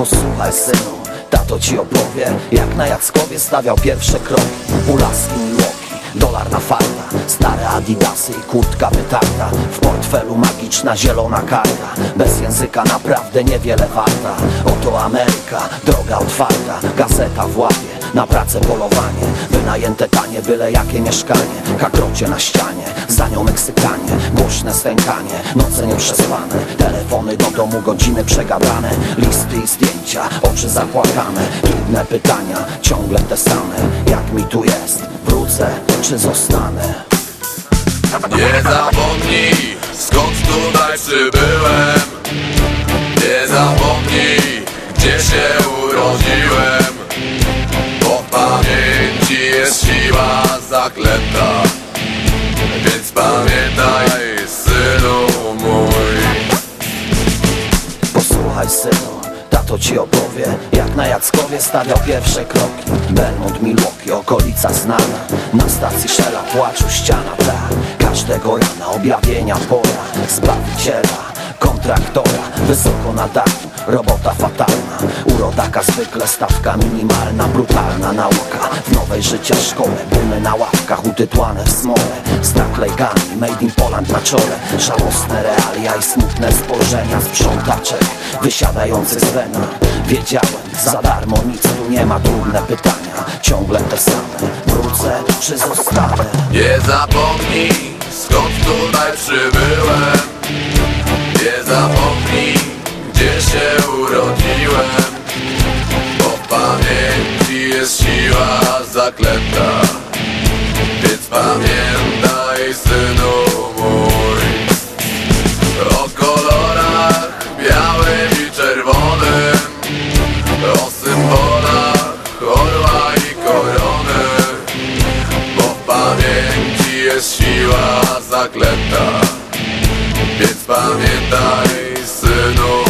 Posłuchaj synu, tato ci opowie Jak na Jackowie stawiał pierwsze kroki. U laski Milwaukee, dolar na farta Stare adidasy i kurtka wytarta. W portfelu magiczna zielona karta Bez języka naprawdę niewiele warta. Oto Ameryka, droga otwarta Gazeta w łapie, na pracę polowanie Wynajęte tanie, byle jakie mieszkanie Kakrocie na ścianie, za nią Meksykanie Głośne stękanie, noce nieprzespane Telefony do domu, godziny przegadane. Listy i zdjęcia, oczy zapłakane. Trudne pytania, ciągle te same. Jak mi tu jest, wrócę czy zostanę? Nie zapomnij skąd tutaj przybyłem Nie zapomnij gdzie się urodziłem. Bo pamięci jest siła zaklęta synu, tato ci opowie Jak na Jackowie stawiał pierwsze kroki. Belmont, Milwaukee, okolica znana Na stacji Shella płaczu ściana tak Każdego rana objawienia pora Zbawiciela, kontraktora Wysoko na dachu, robota fatalna U rodaka zwykle stawka minimalna Brutalna nauka. W nowej życia szkole Dymy na ławkach utytłane w smole. Z naklejkami made in Poland na czole. Żałosne realia i smutne spojrzenia Sprzątaczek wysiadający z wena. Wiedziałem, za darmo nic tu nie ma Trudne pytania, ciągle te same Wrócę czy zostanę? Nie zapomnij skąd tutaj przybyłem. Nie zapomnij się urodziłem Bo w pamięci jest siła zaklęta. Więc pamiętaj synu mój O kolorach białym i czerwonym O symbolach orła i korony bo w pamięci jest siła zaklęta. Więc pamiętaj synu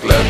zaklęta